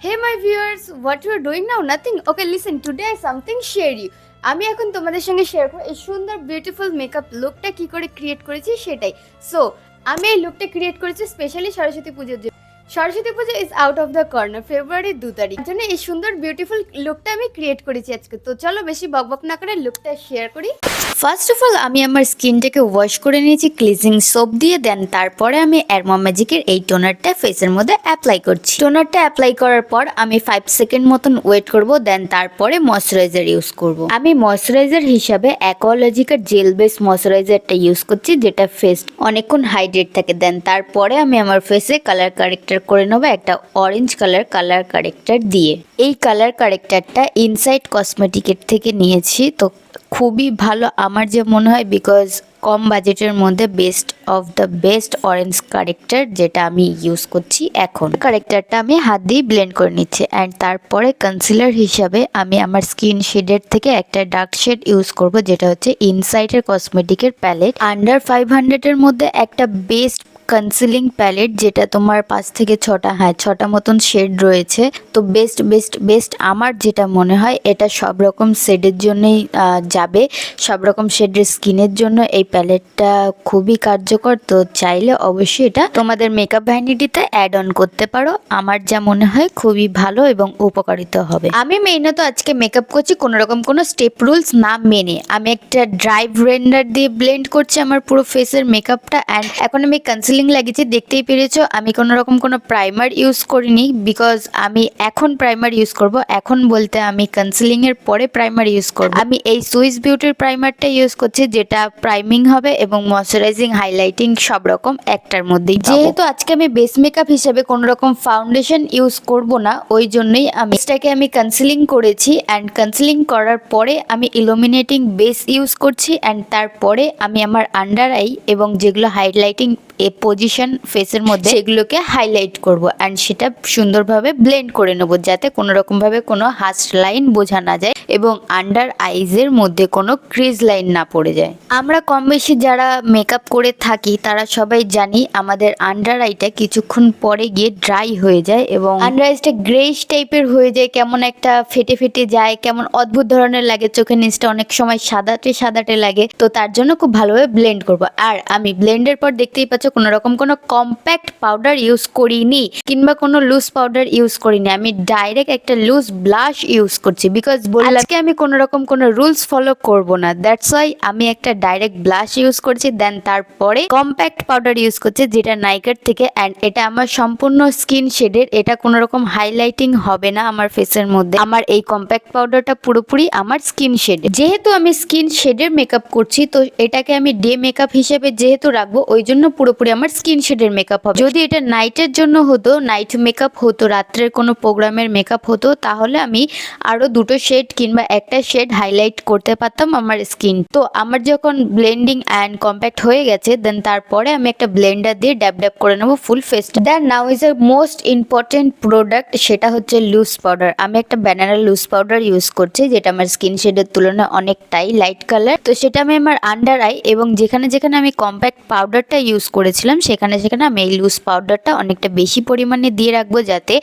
Hey my viewers, what you are doing now? Nothing. Okay, listen. Today I something share you আমি এখন তোমাদের সঙ্গে share করব এই সুন্দর বিউটিফুল মেকআপ লুকটা কি করে ক্রিয়েট করেছি সেটাই সো আমি এই লুকটা ক্রিয়েট করেছি স্পেশালি সরস্বতী পুজোর জন্য Saraswati Puja is out of the corner February দু তারিখ। জন্য এই সুন্দর বিউটিফুল লুকটা আমি ক্রিয়েট করেছি আজকে। তো চলো বেশি বকবক না করে লুকটা শেয়ার করি। ফার্স্ট অফ অল আমি আমার স্কিনটাকে ওয়াশ করে নিয়েছি ক্লিজিং সোপ দিয়ে দেন তারপরে আমি অ্যারমা ম্যাজিকের এই টোনারটা ফেসের মধ্যে অ্যাপ্লাই করছি। টোনারটা অ্যাপ্লাই করার পর আমি ফাইভ সেকেন্ড মতন ওয়েট করব দেন তারপরে ময়শ্চারাইজার ইউজ করব। আমি ময়শ্চারাইজার হিসাবে অ্যাকোলজিকার জেল বেস ময়শ্চারাইজারটা ইউজ করছি, যেটা ফেস অনেকক্ষণ হাইড্রেট থাকে। দেন তারপরে আমি আমার ফেসে কালার কারেক্টার করে নেব একটা অরেঞ্জ কালার কালার কারেক্টার দিয়ে। এই কালার কারেক্টারটা ইনসাইড কসমেটিকের থেকে নিয়েছি, তো খুবই ভালো আমার যে মনে হয় বিকজ কম বাজেটের মধ্যে best of the best orange corrector যেটা আমি ইউজ করছি এখন। কারেক্টারটা আমি হাত দিয়ে ব্লেন্ড করে নিচ্ছি অ্যান্ড তারপরে কনসিলার হিসাবে আমি আমার স্কিন শেডের থেকে একটা ডার্ক শেড ইউজ করব, যেটা হচ্ছে ইনসাইডের কসমেটিকের প্যালেট আন্ডার ফাইভ হান্ড্রেডের মধ্যে একটা বেস্ট কনসিলিং প্যালেট যেটা তোমার পাঁচ থেকে ছটা হ্যাঁ ছটা মতন শেড রয়েছে। তো বেস্ট বেস্ট বেস্ট আমার যেটা মনে হয়, এটা সব রকম শেডের জন্যই যাবে। সব রকম শেডের স্কিনের জন্য এই প্যালেটটা খুবই কার্যকর। তো চাইলে অবশ্যই এটা তোমাদের মেকআপ ভ্যানিটিতে অ্যাড অন করতে পারো। আমার যা মনে হয় খুবই ভালো এবং উপকারিত হবে। আমি মেইনত আজকে মেকআপ করছি কোনো রকম কোনো স্টেপ রুলস না মেনে। আমি একটা ড্রাই ব্লেন্ডার দিয়ে ব্লেন্ড করছি আমার পুরো ফেসের মেকআপটা অ্যান্ড এখন আমি কনসিলিং লাগিয়েছি দেখতেই পেরেছ। আমি কোনো রকম কোনো প্রাইমার ইউজ করিনি বিকজ আমি এখন প্রাইমার ইউজ করব। এখন বলতে আমি কনসিলিং এর পরে প্রাইমার ইউজ করব। আমি এই সুইস বিউটির প্রাইমারটা ইউজ করছি, যেটা প্রাইমিং হবে এবং ময়শ্চারাইজিং হাইলাইটিং সব রকম একটার মধ্যেই যেহেতু আজকে আমি বেস মেকআপ হিসেবে কোনো রকম ফাউন্ডেশন ইউজ করব না, ওই জন্যই আমি এটাকে আমি কনসিলিং করেছি অ্যান্ড কনসিলিং করার পরে আমি ইলুমিনেটিং বেস ইউজ করছি অ্যান্ড তারপরে আমি আমার আন্ডার আই এবং যেগুলো হাইলাইটিং পজিশন ফেসের মধ্যে সেগুলোকে হাইলাইট করব অ্যান্ড সেটা সুন্দরভাবে ব্লেন্ড করে নেব যাতে কোনো রকমভাবে কোনো হাস্ট লাইন বোঝা না যায়। এবং আন্ডার আইজের মধ্যে কোনো ক্রিজ লাইন না পড়ে যায়। আমরা কম বেশি যারা মেকআপ করে থাকি, তারা সবাই জানি আমাদের আন্ডার আইটা কিছুক্ষণ পরে গিয়ে ড্রাই হয়ে যায় এবং আন্ডার আইসটা গ্রেইশ টাইপের হয়ে যায়, কেমন একটা ফেটে ফেটে যায়, কেমন অদ্ভুত ধরনের লাগে, চোখের নিচটা অনেক সময় সাদাটে সাদাটে লাগে, তো তার জন্য খুব ভালোভাবে ব্লেন্ড করব। আর আমি ব্লেন্ডের পর দেখতেই পাচ্ছ কোনো রকম কোনো কম্প্যাক্ট পাউডার ইউজ করিনি, কিংবা কোনো লুজ পাউডার ইউজ করিনি। আমি ডাইরেক্ট একটা লুজ ব্লাশ ইউজ করছি বিকজ বললাম আজকে আমি কোনো রকম কোনো রুলস ফলো করব না। দ্যাটস ওয়াই আমি একটা ডাইরেক্ট ব্লাশ ইউজ করছি দেন তারপরে কম্প্যাক্ট পাউডার ইউজ করছি, যেটা নাইকার থেকে অ্যান্ড এটা আমার সম্পূর্ণ স্কিন শেডের এটা কোনো রকম হাইলাইটিং হবে না আমার ফেসের মধ্যে। আমার এই কম্প্যাক্ট পাউডারটা পুরোপুরি আমার স্কিন শেড যেহেতু আমি স্কিন শেডের মেকআপ করছি, তো এটাকে আমি ডে মেকআপ হিসেবে যেহেতু রাখব, ওই জন্য পুরোপুরি আমার স্কিন শেডের মেকআপ হবে। যদি এটা নাইটের জন্য হতো নাইট মেকআপ হতো, রাত্রের কোনো প্রোগ্রামের মেকআপ হতো, তাহলে আমি আরও দুটো শেড কিংবা একটা শেড হাইলাইট করতে পারতাম আমার স্কিন তো আমার যখন ব্লেন্ডিং অ্যান্ড কম্প্যাক্ট হয়ে গেছে দেন তারপরে আমি একটা ব্লেন্ডার দিয়ে ড্যাব ড্যাব করে নেব full face then now is a most important product সেটা হচ্ছে লুজ পাউডার আমি একটা ব্যানারা লুজ পাউডার ইউজ করছি, যেটা আমার স্কিন শেডের তুলনায় অনেকটাই লাইট কালার তো সেটা আমি আমার আন্ডার আই এবং যেখানে যেখানে আমি কম্প্যাক্ট পাউডারটা ইউজ করেছিলাম, সেখানে সেখানে আমি এই লুজ পাউডারটা অনেকটা বেশি পরিমাণে দিয়ে রাখব যাতে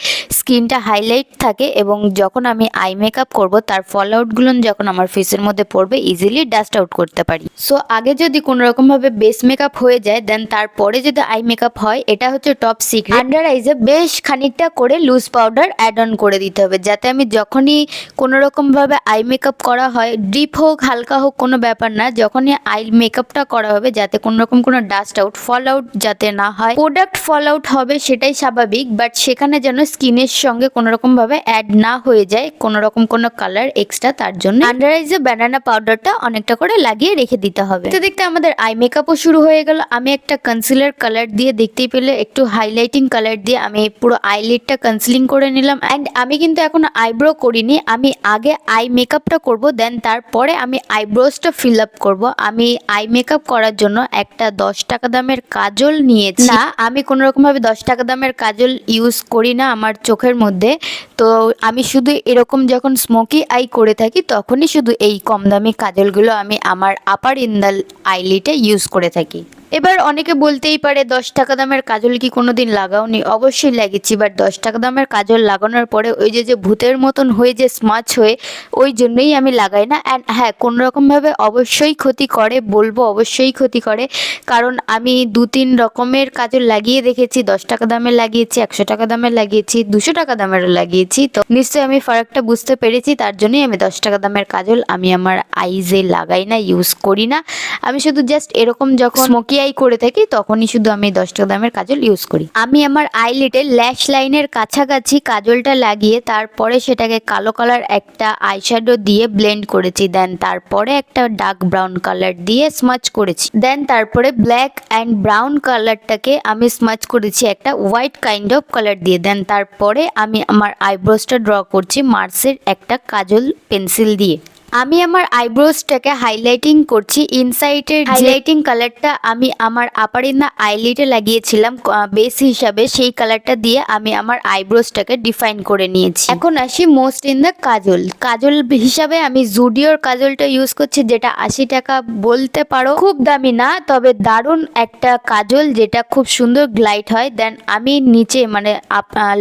স্কিনটা হাইলাইট থাকে এবং যখন আমি আই মেকআপ করব, তার ফল আউটগুলো যখন আমার ফেসের মধ্যে পড়বে ইজিলি ডাস্ট আউট করতে পারি। সো আগে যদি কোনো রকম ভাবে বেস মেকআপ হয়ে যায় দেন তারপরে যদি আই মেকআপ হয়, এটা হচ্ছে টপ সিক্রেট আন্ডার আইজে বেশ খানিকটা করে লুজ পাউডার অ্যাড অন করে দিতে হবে, যাতে আমি যখনই কোনো রকম ভাবে আই মেকআপ করা হয় ডিপ হোক, হালকা হোক, কোনো ব্যাপার না, যখনই আই মেকআপটা করা হবে, যাতে কোনো রকম কোনো ডাস্ট আউট ফল আউট যাতে না হয়। প্রোডাক্ট ফল আউট হবে সেটাই স্বাভাবিক বাট সেখানে যেন স্কিনের সঙ্গে কোনো রকম ভাবে অ্যাড না হয়ে যায়, কোনো রকম কোনো কালার এক্সট্রা তার জন্য। আন্ডার আইজে ব্যানানা পাউডারটা অনেকটা করে লাগিয়ে রেখে দিতে হবে। তো দেখতে আমাদের আই মেকআপও শুরু হয়ে গেল। আমি একটা কনসিলার কালার দিয়ে দেখতেই পেলে, একটু হাইলাইটিং কালার দিয়ে আমি পুরো আইলিডটা কনসিলিং করে নিলাম। অ্যান্ড আমি কিন্তু এখন আইব্রো করিনি, আমি আগে আই মেকআপটা করব দেন তারপরে আমি আইব্রোসটা ফিল আপ করব। আমি আই মেকআপ করার জন্য একটা দশ টাকা দামের কাজল নিয়েছি। না, আমি কোনো রকম ভাবে দশ টাকা দামের কাজল ইউজ করি না, আমার চোখের মধ্যে। তো আমি শুধু এরকম যখন স্মোকি আই করে থাকি, তখনই শুধু এই কম দামি কাজলগুলো আমি আমার আপার ইন্দাল আইলিটে ইউজ করে থাকি। এবার অনেকে বলতেই পারে দশ টাকা দামের কাজল কি কোনো কোনোদিন লাগাওনি? অবশ্যই লাগিয়েছি বাট দশ টাকা দামের কাজল লাগানোর পরে ওই যে যে ভূতের মতন হয়ে যে স্মাচ হয়ে, ওই জন্যই আমি লাগাই না। অ্যান্ড হ্যাঁ কোনো রকমভাবে অবশ্যই ক্ষতি করে, বলব অবশ্যই ক্ষতি করে। কারণ আমি দু তিন রকমের কাজল লাগিয়ে দেখেছি, দশ টাকা দামের লাগিয়েছি, একশো টাকা দামের লাগিয়েছি, দুশো টাকা দামেরও লাগিয়েছি। তো নিশ্চয়ই আমি ফারাকটা বুঝতে পেরেছি, তার জন্যই আমি দশ টাকা দামের কাজল আমি আমার আইজে লাগাই না ইউজ করি না। আমি শুধু জাস্ট এরকম যখন স্মোকি আই করে থাকি, তখনই শুধু আমি দশ টাকা দামের কাজল ইউজ করি। আমি আমার আইলিটে ল্যাশ লাইনের কাছাকাছি কাজলটা লাগিয়ে তারপরে সেটাকে কালো কালার একটা আইশ্যাডো দিয়ে ব্লেন্ড করেছি দেন তারপরে একটা ডার্ক ব্রাউন কালার দিয়ে স্মাচ করেছি। দেন তারপরে ব্ল্যাক অ্যান্ড ব্রাউন কালারটাকে আমি স্মাচ করেছি একটা হোয়াইট কাইন্ড অফ কালার দিয়ে। দেন তারপরে আমি আমার আইব্রোসটা ড্র করছি মার্সের একটা কাজল পেন্সিল দিয়ে। আমি আমার আইব্রোসটাকে হাইলাইটিং করছি। ইনসাইডের হাইলাইটিং কালারটা আমি আমার আপার ইন দ্য আইলিটে লাগিয়েছিলাম বেস হিসাবে, সেই কালারটা দিয়ে আমি আমার আইব্রোসটাকে ডিফাইন করে নিয়েছি। এখন আসি most in the kajal kajal হিসাবে আমি জুডিওর কাজলটা ইউজ করছি, যেটা আশি টাকা বলতে পারো। খুব দামি না, তবে দারুণ একটা কাজল যেটা খুব সুন্দর গ্লাইট হয়। দেন আমি নিচে মানে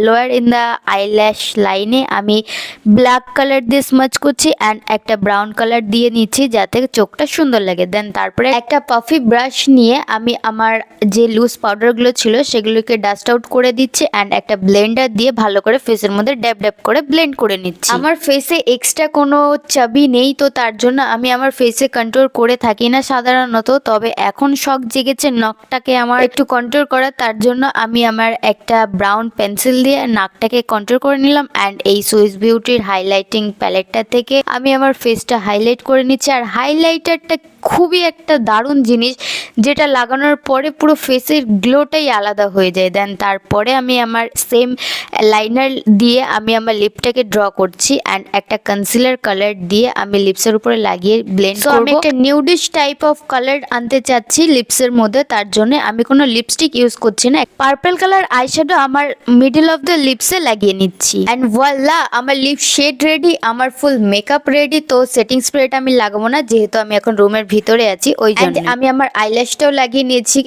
লোয়ার ইন দ্য আইল্যাশ লাইনে আমি ব্ল্যাক কালার দিয়ে স্মাচ করছি অ্যান্ড একটা ব্রাউন কালার দিয়ে নিচ্ছি যাতে চোখটা সুন্দর লাগে। দেন তারপরে একটা পাফি ব্রাশ নিয়ে আমি আমার যে লুজ পাউডারগুলো ছিল সেগুলোকে ডাস্ট আউট করে দিচ্ছি অ্যান্ড একটা ব্লেন্ডার দিয়ে ভালো করে ফেসের মধ্যে ড্যাব ড্যাব করে ব্লেন্ড করে নিচ্ছি। আমার ফেসে এক্সট্রা কোনো চাবি নেই তো তার জন্য আমি আমার ফেসে কন্ট্রোল করে থাকি না সাধারণত। তবে এখন শখ জেগেছে নখটাকে আমার একটু কন্ট্রোল করা তার জন্য আমি আমার একটা ব্রাউন পেন্সিল দিয়ে নাকটাকে কন্ট্রোল করে নিলাম অ্যান্ড এই সুইস বিউটির হাইলাইটিং প্যালেটটা থেকে আমি আমার ফেসটা হাইলাইট করে নিচ্ছে। আর হাইলাইটারটা খুবই একটা দারুণ জিনিস যেটা লাগানোর পরে পুরো ফেসের গ্লোটাই আলাদা হয়ে যায়। দেন তারপরে আমি আমার সেম লাইনার দিয়ে আমি আমার লিপটাকে ড্র করছি অ্যান্ড একটা কনসিলার কালার দিয়ে আমি লিপসের উপরে লাগিয়ে ব্লেন্ড করব আমি একটা নিউডিশ টাইপ অফ কালার আনতে চাচ্ছি লিপসের মধ্যে তার জন্য আমি কোনো লিপস্টিক ইউজ করছি না। পার্পল কালার আইশ্যাডো আমার মিডল অফ দ্য লিপসে লাগিয়ে নিচ্ছি। অ্যান্ড ওয়াল্লা আমার লিপ শেড রেডি আমার ফুল মেকআপ রেডি তো সেটিং স্প্রেটা আমি লাগাবো না যেহেতু আমি এখন রুমের ভিতরে আছি ওই জন্য আমি আমার আইল্যাশটাও লাগিয়ে নিয়েছি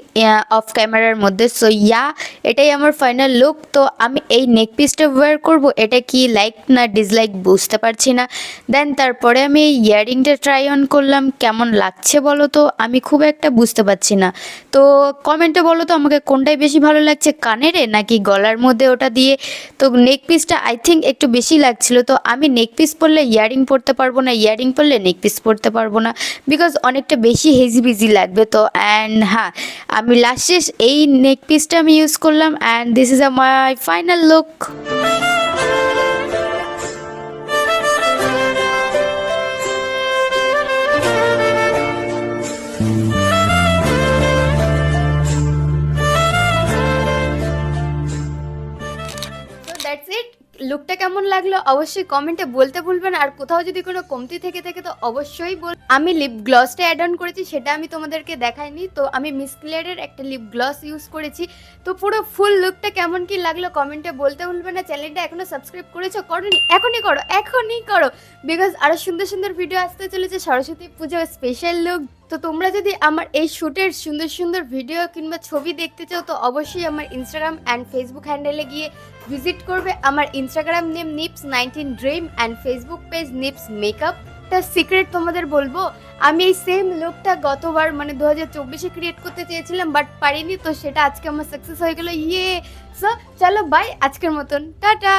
অফ ক্যামেরার মধ্যে। সো ইয়া এটাই আমার ফাইনাল লুক তো আমি এই নেক পিসটা ওয়্যার করব এটা কি লাইক না ডিসলাইক বুঝতে পারছি না। দেন তারপরে আমি এই ইয়ারিংটা ট্রাই অন করলাম কেমন লাগছে বলো তো? আমি খুব একটা বুঝতে পারছি না। তো কমেন্টে বলো তো আমাকে কোনটাই বেশি ভালো লাগছে কানেরে নাকি গলার মধ্যে ওটা দিয়ে? তো নেক পিসটা আই থিঙ্ক একটু বেশি লাগছিল। তো আমি নেক পিস পরলে ইয়ারিং পরতে পারব না ইয়ারিং পরলে নেক পিস পরতে পারব না। বিকজ অনেকটা বেশি হেজি বিজি লাগবে তো অ্যান্ড হ্যাঁ আমি লাস্টে এই নেক পিসটা আমি ইউজ করলাম and this is a my final look লুকটা কেমন লাগল অবশ্যই কমেন্টে বলতে ভুলবেন আর কোথাও যদি কোনো কমতি থেকে থাকে তো অবশ্যই বল আমি লিপ গ্লসটা অ্যাড অন করেছি, সেটা আমি তোমাদেরকে দেখাইনি। তো আমি মিস ক্লিয়ারের একটা লিপ গ্লস ইউজ করেছি। তো পুরো ফুল লুকটা কেমন কি লাগল কমেন্টে বলতে ভুলবে না। চ্যানেলটা এখনও সাবস্ক্রাইব করেছ? করোনি? এখনই করো এখনই করো। বিকজ আরও সুন্দর সুন্দর ভিডিও আসতে চলেছে। সরস্বতী পুজো স্পেশাল লুক তো তোমরা যদি আমার এই শ্যুটের সুন্দর সুন্দর ভিডিও কিংবা ছবি দেখতে চাও, তো অবশ্যই আমার ইনস্টাগ্রাম অ্যান্ড ফেসবুক হ্যান্ডেলে গিয়ে ভিজিট করবে। আমার Instagram name nips nineteen dream and Facebook page nips makeup একটা সিক্রেট তোমাদের বলব, আমি এই সেম লুকটা গতবার মানে দু হাজার চব্বিশে ক্রিয়েট করতে চেয়েছিলাম বাট পারিনি, তো সেটা আজকে আমার সাকসেস হয়ে গেলো। ইয়ে সো চলো বাই আজকের মতন। টাটা!